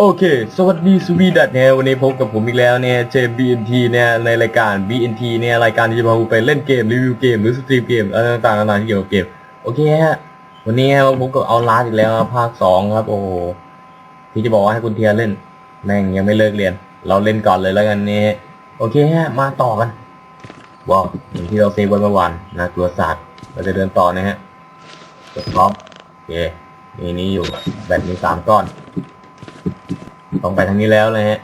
โอเค สวัสดีสวีดัตเนี่ยวันนี้พบกับผมอีกแล้วเนี่ยเจม BNT เนี่ยในรายการ BNT เนี่ยรายการที่จะพาคุณไปเล่นเกมรีวิวเกมหรือสตรีมเกมอะไรต่างๆนานาที่เกี่ยวกับเกม โอเคฮะวันนี้ผมกับเอาลาสอีกแล้วภาคสองครับ โอ้โหที่จะบอกว่าให้คุณเทียเล่น แม่งยังไม่เลิกเรียน เราเล่นก่อนเลยแล้วกันเนี่ยโอเคฮะมาต่อกันว้าวอย่างที่เราเซฟไว้เมื่อวานนะตัวศาสตร์เราจะเดินต่อนะฮะกดพร้อมโอเคมีนี้อยู่แบตมีสามก้อน ต้องไปทางนี้แล้วนะฮะ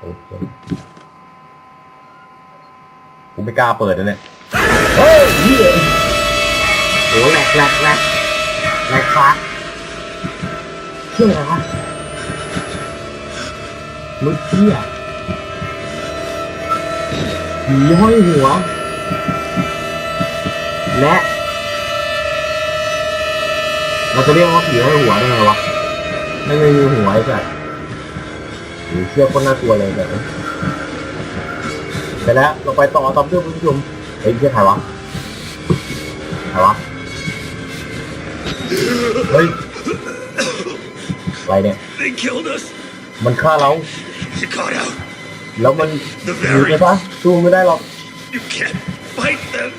โอเคกูไม่กล้าเปิดนะเนี่ยเฮ้ยเหี้ยโอ้แหลกแหลกแหลกแหลกฟ้าเชื่ออะไรวะมึงเชี่ยผีห้อยหัว และ เราจะเรียกว่าผีห้อยหัวได้ไงวะ ไม่ไม่มีหัวไอ้สัตว์หรือเชือกคนน่ากลัวเลยแบบนี้ไปแล้วเราไปต่อตามด้วยคุณผู้ชมเฮ้ยเชือกใครวะใครวะเฮ้ยอะไรเนี่ย They killed us. มันฆ่าเรา You got out. แล้วมันหนีไปปะสู้ไม่ได้หรอก You can't fight them.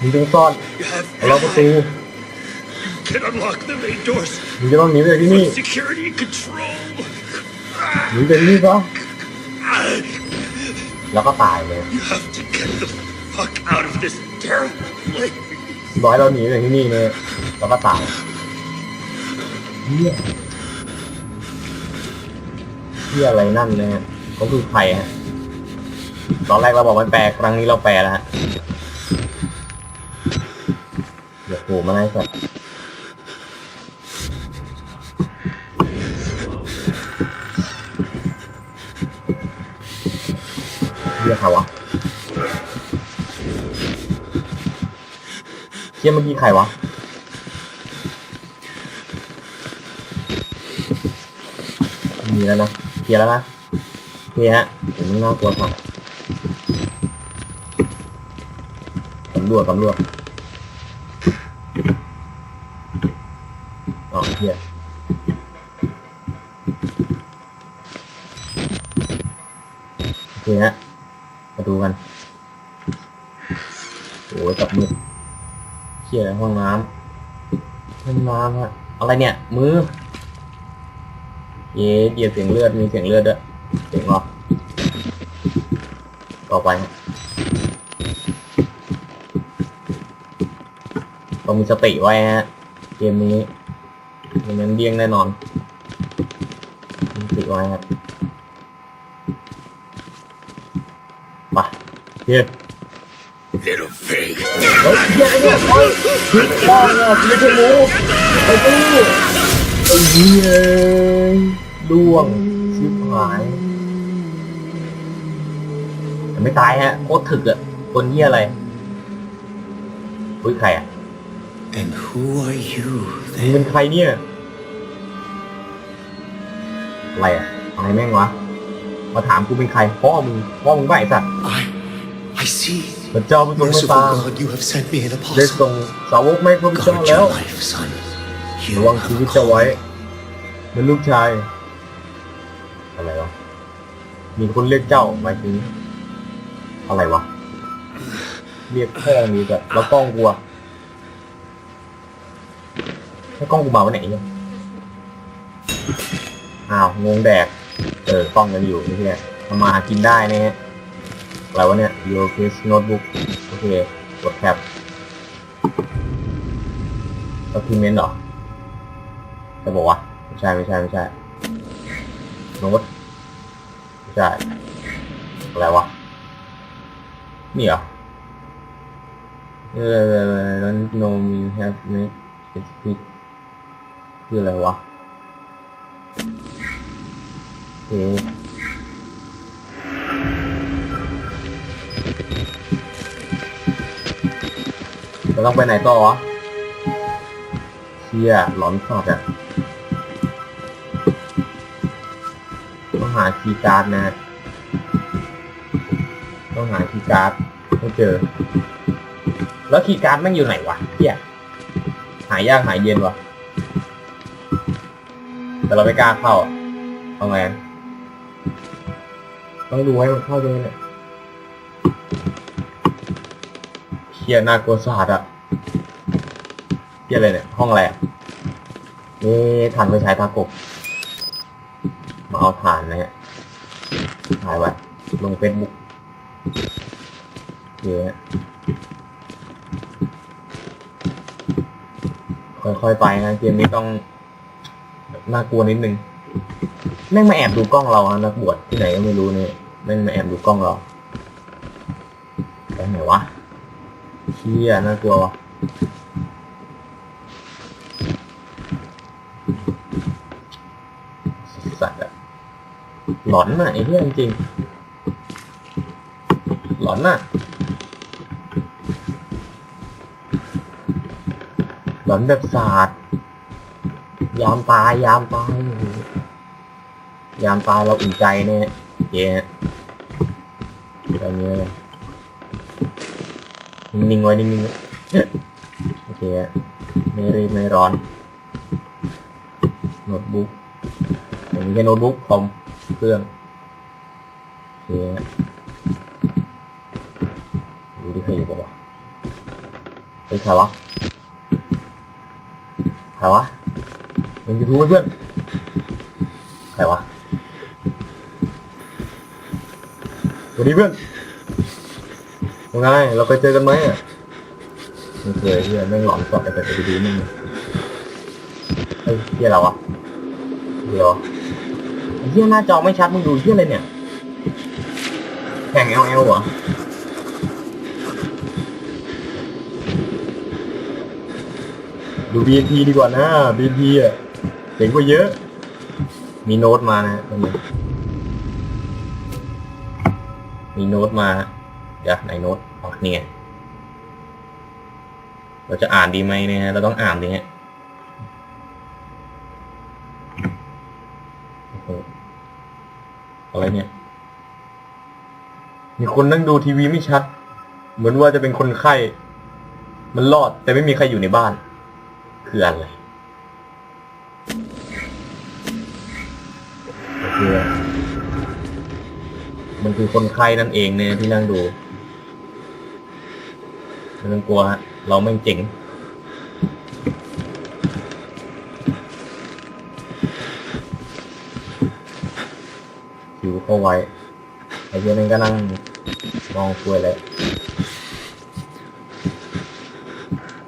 มึงต้องซ่อน You have เราประตู can unlock the main doors. มึงจะต้องหนีไปจากที่นี่ Put security control. หนีไปที่นี่ปะแล้วก็ตายเลย You have to get the fuck out of this terrible place. ร้อยเราหนีไปจากที่นี่เลยแล้วก็ตายเฮียเฮียอะไรนั่นนะฮะเขาคือใครฮะตอนแรกเราบอกมันแปลครั้งนี้เราแปลแล้วฮะเดี๋ยวโผล่มาให้สัตว์ รียกใครวะเชี่ยเมื่อกี้ใครวะมีแล้วนะเคลียร์แล้วนะโอเคฮะผมไม่น่ากลัวครับตำรวจตำรวจอ๋อเฮียโอเคฮะ มาดูกันโอ้ยจับมือเฮียห้องน้ำห้องน้ำฮะอะไรเนี่ย มือ เย้เดียวเสียงเลือดมีเสียงเลือดด้วยเสียงหรอต่อไปต้องมีสติไว้ฮะเกมนี้ไม่งั้นเดี้ยงแน่นอนสติไว้ครับไป เฮ้ย Little pig. เฮ้ยเฮียไอ้เนี่ยเฮ้ยผิดบ้านเนี่ยไม่ใช่หมูไอ้ตู้ไอ้เหี้ยล่วงชิบหายแต่ไม่ตายฮะโคตรถึกอะคนเหี้ยอะไรอุ้ยใครอะ And who are you มึงเป็นใครเนี่ย อะไรอะอะไรแม่งวะ มาถามกูเป็นใครพ่อมึงพ่อมึงบ้าไอ้สัตว์ I I see. พระเจ้าเป็นทรงเมต Merciful ตา God, you have sent me an ได้ apostle. ส่งสาวกไม่พระพุทธเจ้า Guard แล้ว your life, son. ระ You วังชีวิต are เจะไว้ called. เป็นลูกชาย อะไรวะมีคนเรียกเจ้าหมายถึงอะไรวะ เรียกพ่อมีแต่แล้วกล้องกูอะให้กล้องกูมาวันไหนเนี่ยอ้าวงงแดก เออกล้องกันอยู่นี่แหละทำมาหากินได้นะฮะ อะไรวะเนี่ย Your Case Notebook โอเค กดแคป document เหรอ จะบอกว่าไม่ใช่ ไม่ใช่ ไม่ใช่ โน้ต ไม่ใช่ อะไรวะ นี่เหรอเออนั้น no me have made it fit คืออะไรวะเอ๊ะ เราต้องไปไหนต่อวะเชี่ยหลอนสัตว์อะต้องหาคีย์การ์ดนะต้องหาคีย์การ์ดไม่เจอ แล้วคีย์การ์ดม่งอยู่ไหนวะเฮียหายากหายเย็นวะแต่เราไม่กล้าเข้าเอาไงต้องดูให้มันเข้าด้วยเนี่ยเฮียน่ากลัวสาดอะ เฮียอะไรเนี่ย ห้องอะไรอะนี่ถ่านไปใช้ตากบมาเอาถ่านนะฮะถ่ายไว้ลงเฟซบุ๊กเยอะค่อยๆไปนะเกมนี้ต้องน่ากลัวนิดนึงแม่งมาแอบดูกล้องเราอะนักบวชที่ไหนก็ไม่รู้เนี่ยแม่งมาแอบดูกล้องเราไปไหนวะเชี่ยน่ากลัววะ สัตว์อะหลอนน่ะไอ้เหี้ยจริง หลอนน่ะหลอนแบบศาสตร์ยามตายยามตายยามตายเราอุ่นใจเนี่ยเย้แบบนี้เลยนิ่งไว้นิ่งๆโอเคไม่รีบไม่ร้อนโน้ตบุ๊ก แค่โน้ตบุ๊กคอมเครื่องโอเคดูที่ใครอยู่ปะวะเฮ้ยใครวะใครวะมึงจะรู้ไหมเพื่อนใครวะสวัสดีเพื่อนยังไงเราเคยเจอกันไหมอะไม่เคยเฮียแม่หลอนสดแต่แต่ไปดูมึงเฮ้ยเฮียอะไรวะเดี๋ยวไอ้ เฮียหน้าจอไม่ชัดมึงดูเฮียอะไรเนี่ยแข่ง L L เอลเหรอดู B N T ดีกว่านะ B N T อะเจ๋งกว่าเยอะ มีโน้ตมานะตรงนี้มีโน้ตมาเดี๋ยวไหนโน้ตออกเนี่ยเราจะอ่านดีไหมเนี่ยเราต้องอ่านดีฮะโอ้โหอะไรเนี่ย มีคนนั่งดูทีวีไม่ชัด เหมือนว่าจะเป็นคนไข้ มันรอดแต่ไม่มีใครอยู่ในบ้าน คืออะไรโอเคมันคือคนไข้นั่นเองเนี่ยที่นั่งดูไม่ต้องกลัวฮะเราไม่งเจ๋งอยู่เข้าไว้ไอ้เพื่อนนั่นก็นั่ง มองคุยเลย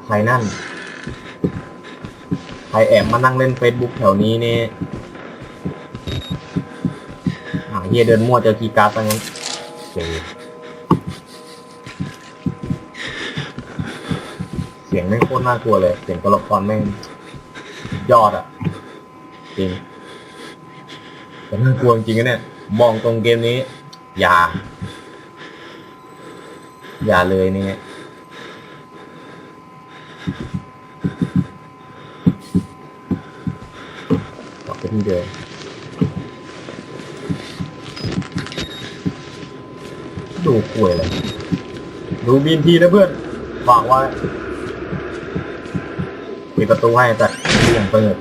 ใครนั่น ใครแอบมานั่งเล่นเฟซบุ๊กแถวนี้เนี่ยอ่าเฮียเดินมั่วเจอคีการ์ดซะงั้นเจ๋งเสียงแม่โคตรน่ากลัวเลย เสียงตัวละครแม่งยอดอะ จริงแต่น่ากลัวจริงนะเนี่ย มองตรงเกมนี้ อย่า อย่าเลยเนี่ยกลับไปที่เดิมดูป่วยเลยดูบีนทีนะเพื่อนฝากไว้ปิดประตูให้แต่เสียงเปิด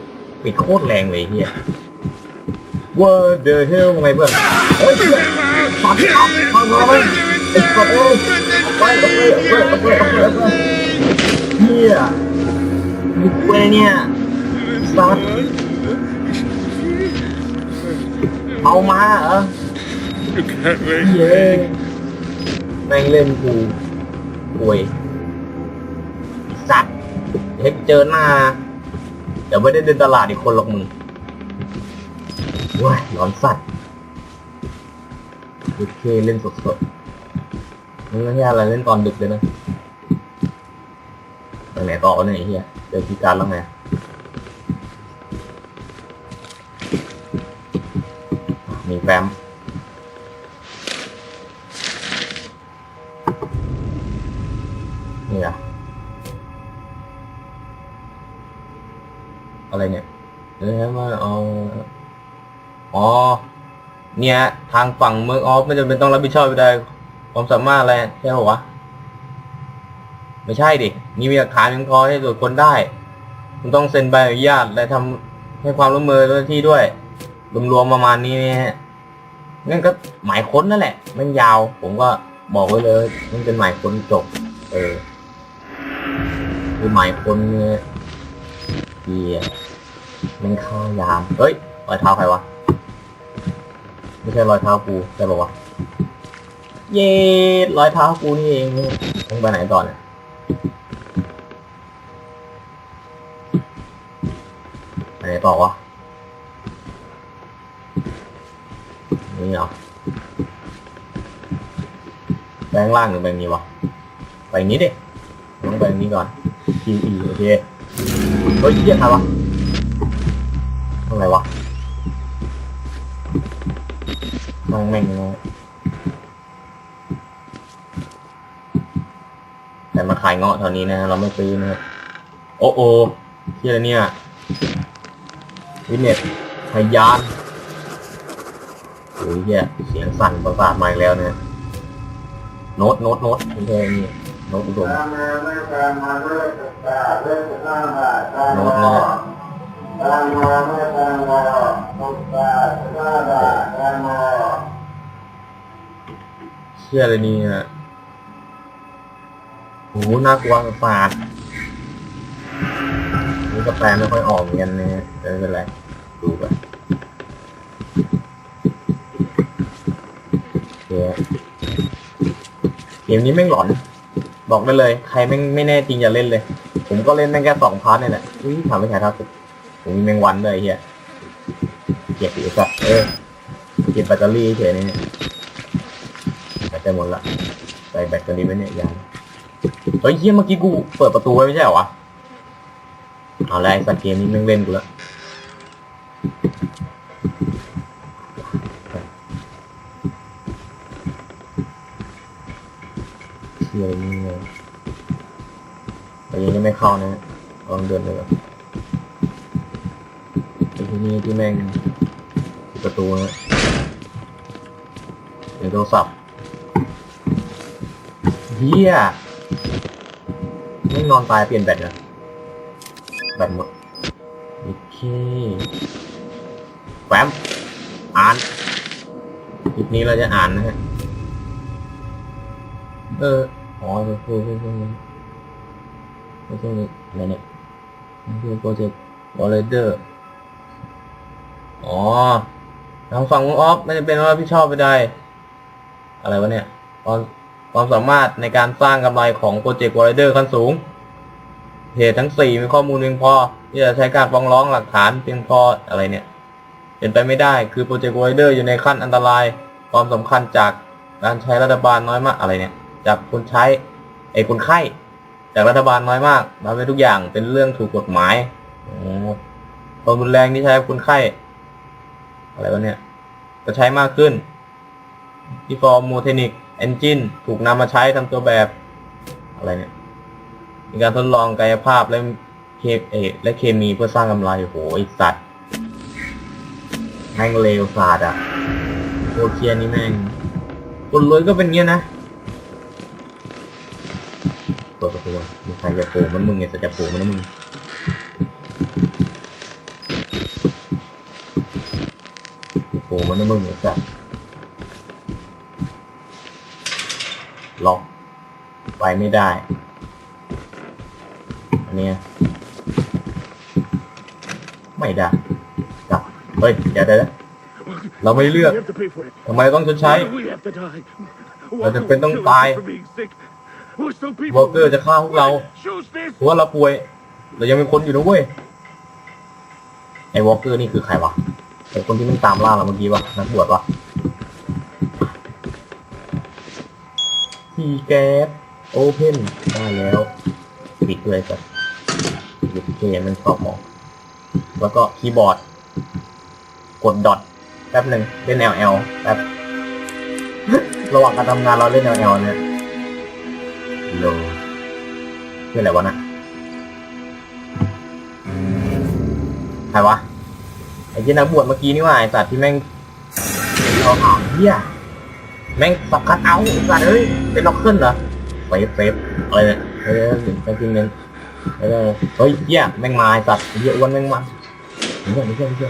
ปิดโคตรแรงเลยเฮียว่าเดอะเฮลไงเพื่อนเฮ้ยเพื่อนฟังฟังฟังมาไหมไอ้สัตว์เอ้ย ไปไปไปไปไปไปไปเฮียบุกเวเนี่ยสัตว์เอามาเหรอเย้แม่งเล่นกูป่วยสัตว์เฮ้ยเจอหน้า เดี๋ยวไม่ได้เดินตลาดอีกคนหรอกมึงว้ายร้อนสัตว์โอเคเล่นสดๆ มึงไม่ใช่อะไรเล่นตอนดึกเลยนะไปไหนต่อวะเนี่ยไอ้เฮียเจอคีย์การแล้วไงมีแฟมนี่อะอะไรเนี่ยเอ้ยมาเอาอ๋อ เนี่ย ทางฝั่งเมืองออฟไม่จำเป็นต้องรับผิดชอบไปได้ ความสามารถอะไรใช่ไหมวะไม่ใช่ดินี่มีหลักฐานเพียงพอให้ตรวจคนได้คุณต้องเซ็นใบอนุญาตและทให้ความร่วมมือเจ้าหน้าที่ด้วยรวมๆประมาณนี้นี่ฮะนั่นก็หมายค้นนั่นแหละ มันยาว ผมก็บอกไว้เลย มันเป็นหมายค้นจบ เออคือหมายค้นเนี่ยเฮียมันฆ่ายาม เฮ้ยรอยเท้าใครวะ ไม่ใช่รอยเท้ากูใช่ปะวะ เย้รอยเท้ากูนี่เองต้องไปไหนต่อนี่ยไปไหนต่อวะนี่เหรอแบงล่างหรือแบงนี้วะไปนี้ดิต้องไปนี้ก่อน QE โอเคเฮ้ยเรียกใครวะทำไรวะนั่งแม่งเลย แต่มาขายเงาะแถวนี้นะเราไม่ซื้อนะโอ้โอที่อะไรเนี่ยวินเน็ตพยานโอ้ยเฮียเสียงสั่นประสาทมาอีกแล้วเนี่ยโน้ตโน้ตโน้ตไม่ใช่นี่โน้ตอุดมโน้ตโน้ตเชื่อเลยนี่ฮะ โหน่ากลัวประสาทนี่กาแฟไม่ค่อยออกเหมือนกันนะฮะแต่ไม่เป็นไรดูไปเคเกมนี้แม่งหลอน บอกได้เลย ใครแม่งไม่แน่จริงอย่าเล่นเลย ผมก็เล่นแม่งแค่สองพาร์ทนี่แหละอุ้ยถามไม่ใช่ครับผมมีแมงวันเลยเฮียเก็บอีกสักเออเก็บแบตเตอรี่เฉยนี่แบตจะหมดละใส่แบตเตอรี่ไว้เนี่ยยัง เฮ้ยเฮียเมื่อกี้กูเปิดประตูไว้ไม่ใช่เหรอวะเอาละไรสักเกมนี้แม่งเล่นกูละเชียร์นี่เลยแต่ยังไม่เข้านะลองเดินเลยก่อนไอที่นี่ที่แม่งประตูนะในโทรศัพท์เฮีย ไม่นอนตายเปลี่ยนแบตนะแบตหมด โอเคแฟ้มอ่านคลิปนี้เราจะอ่านนะฮะ เออ อ๋อคือคือคือคือคือคือะไรเนี่ยคือโปรเจกต์วอลเลเดอร์อ๋อทางฝั่งออฟไม่จำเป็นว่าพี่ชอบไปได้ อะไรวะเนี่ยความ ความสามารถในการสร้างกำไรของโปรเจกต์วอลเดอร์ขั้นสูง เหตุทั้งสี่มีข้อมูลเพียงพอที่จะใช้การฟ้องร้องหลักฐานเพียงพออะไรเนี่ยเป็นไปไม่ได้คือโปรเจกต์วอลเดอร์อยู่ในขั้นอันตราย ความสำคัญจากการใช้รัฐบาลน้อยมากอะไรเนี่ย จากคนใช้ไอ้คนไข้จากรัฐบาลน้อยมากทำให้ทุกอย่างเป็นเรื่องถูกกฎหมายอความรุนแรงที่ใช้กับคนไข้อะไรวะเนี่ยจะใช้มากขึ้นที่ฟอร์มโมเทนิก เอนจินถูกนำมาใช้ทำตัวแบบ อะไรเนี่ยมีการทดลองกายภาพและเคเอและเคมีเพื่อสร้างกำไรโหไอสัตว์แม่งเลวศาสตร์อะโคเคียนี่แม่งคนรวยก็เป็นเงี้ยนะเปิดประตูมีใครจะโผล่มันมึงไงจะจะโผล่มันนะมึงโผล่มันนะมึงไอสัส ล็อกไปไม่ได้ อันนี้ไม่ได้กลับเฮ้ยเดี๋ยวเดี๋ยวเดี๋ยวเราไม่เลือกทำไมต้องชดใช้ เราจะเป็นต้องตายวอลเกอร์จะฆ่าพวกเราเพราะว่าเราป่วย เรายังเป็นคนอยู่นะเว้ย ไอ้วอลเกอร์นี่คือใครวะไอ้คนที่มันตามล่าเราเมื่อกี้วะนักบวชวะ ทีแก๊สโอเพนได้แล้ว ปิดด้วยสัสปิดเกมันสอบหมองแล้วก็คีย์บอร์ด กดดอทแป๊บหนึ่งเล่น LL แป๊บระหว่างการทำงานเราเล่น LL เนี่ยโลคืออะไรวะนะอืมใครวะไอ้ที่นักบวชเมื่อกี้นี่ว่าไอ้สัตว์ที่แม่งเราหาเฮีย แม่งสับคัดเอาไอ้สัตว์เอ้ยเป็นล็อกเกิลเหรอเฟฟเฟฟไรเนี่ยเฮ้ยเฮ้ยไปกินเงินเฮ้ยเฮ้ยเฮียแม่งมาไอ้สัตว์เฮียอ้วนแม่งมาไม่ใช่ไม่ใช่ไม่ใช่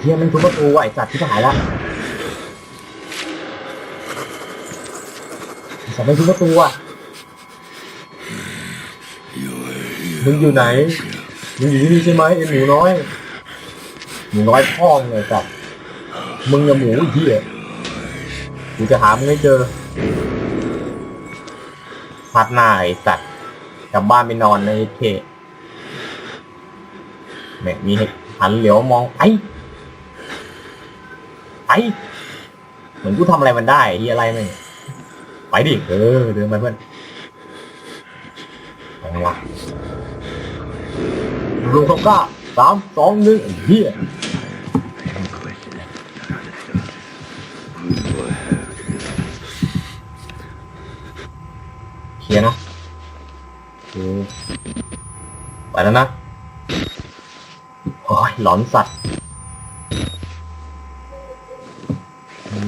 เฮียมันทุบประตูไอ้สัตว์ที่หายละไอ้สัตว์มันทุบประตูอะมึงอยู่ไหนมึงอยู่ที่นี่ใช่ไหมไอ้หนูน้อย หนูน้อยพ่อมึงเลยสัตว์มึงกับหมูอ้เหี้ยกูจะหามึงให้เจอพัดหน้าไอ้สัตว์กลับบ้านไปนอนในเขตแม่มีห้หันเหลียวมองไปไปเหมือนกูทำอะไรมันได้ไอ้เฮียอะไรมึงไปดิเออเดินไปเพื่อนไปไงวะลุงเขาก้าสามสองหนึ่งเฮียเคลียร์นะโอเคไป แล้วนะ โอ้ยหลอนสัตว์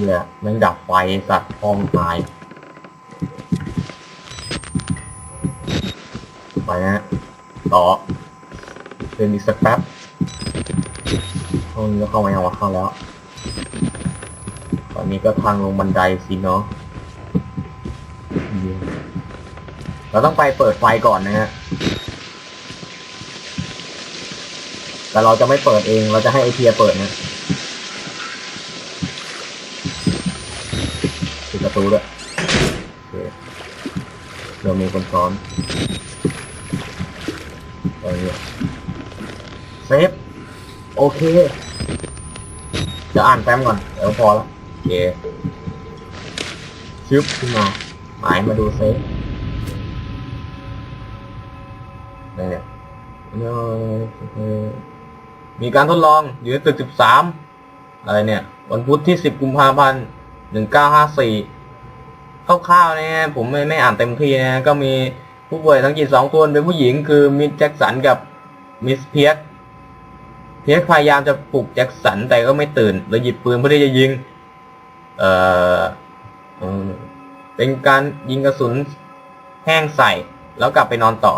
เนี่ยแม่งดับไฟสัตว์พองตาย ไปนะต่อเดินอีกสักแป๊บห้องนี้ก็เข้ามายังวะเข้าแล้ว ตอนนี้ก็ทางลงบันไดสิเนาะเราต้องไปเปิดไฟก่อนนะฮะ แต่เราจะไม่เปิดเอง เราจะให้ไอเทียเปิดนะปิดประตูด้วยเรามีคนซ้อนอะไรเนี่ยเซฟโอเคเดี๋ยวอ่านแฟ้มก่อนเดี๋ยวพอแล้วโอเคชึบขึ้นมาหมายมาดูเซฟอะไรเนี่ยเออ มีการทดลองอยู่ในตึก 13 อะไรเนี่ย วันพุธที่ 10 กุมภาพันธ์ 1954 คร่าวๆเนี่ยผมไม่ไม่อ่านเต็มที่นะก็มีผู้ป่วยทั้งจิตสองคนเป็นผู้หญิงคือมิสแจ็คสันกับมิสเพียสเพียสพยายามจะปลุกแจ็คสันแต่ก็ไม่ตื่นเลยหยิบปืนเพื่อที่จะยิง เอ่อเออเป็นการยิงกระสุนแห้งใส่แล้วกลับไปนอนต่อ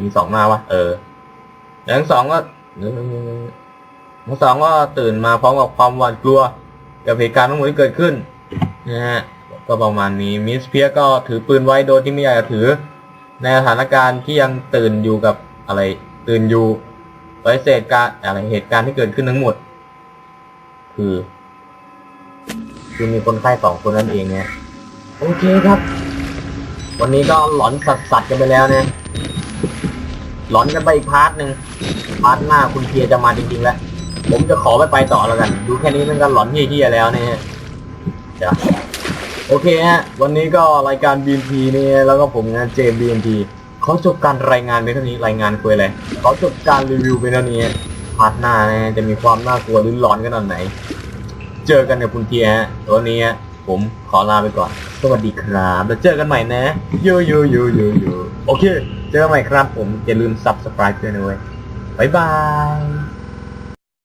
มีสองมาวะเออ แล้วทั้งสองก็ ทั้งสองก็ตื่นมาพร้อมกับความหวาดกลัวกับเหตุการณ์ทั้งหมดที่เกิดขึ้นนะฮะก็ประมาณนี้มิสเพียก็ถือปืนไว้โดยที่ไม่อยากจะถือ ในสถานการณ์ที่ยังตื่นอยู่กับอะไร ตื่นอยู่ปฏิเสธการอะไรเหตุการณ์ที่เกิดขึ้นทั้งหมด คือ คือมีคนไข้สองคนนั่นเองเนี่ยโอเคครับ วันนี้ก็หลอนสัสๆกันไปแล้วเนี่ยหลอนกันไปอีกพาร์ทหนึ่งาร์ทหน้าคุณเทียจะมาจริงๆแล้ว ผมจะขอไปไปต่อแล้วกัน ดูแค่นี้มันก็หลอนเฮี้ยๆแล้วเนี่ยเดี๋ยวโอเคฮะ วันนี้ก็รายการ BNP เนี่ยแล้วก็ผมงานเจม BNP เขอจบการรายงานไปเท่านี้รายงานคุยอะไรขอจบการรีวิวไปเท่านี้พาร์ทหน้าเนี่ยจะมีความน่ากลัวหรือหลอนกันตอนไหน เจอกันกับคุณเทียฮะวันนี้ผมขอลาไปก่อน สวัสดีครับ แล้วเจอกันใหม่นะยโยโยโยโยโอเค เจอกันใหม่ครับผมอย่าลืม subscribe ด้วยนะเว้ย บ๊ายบาย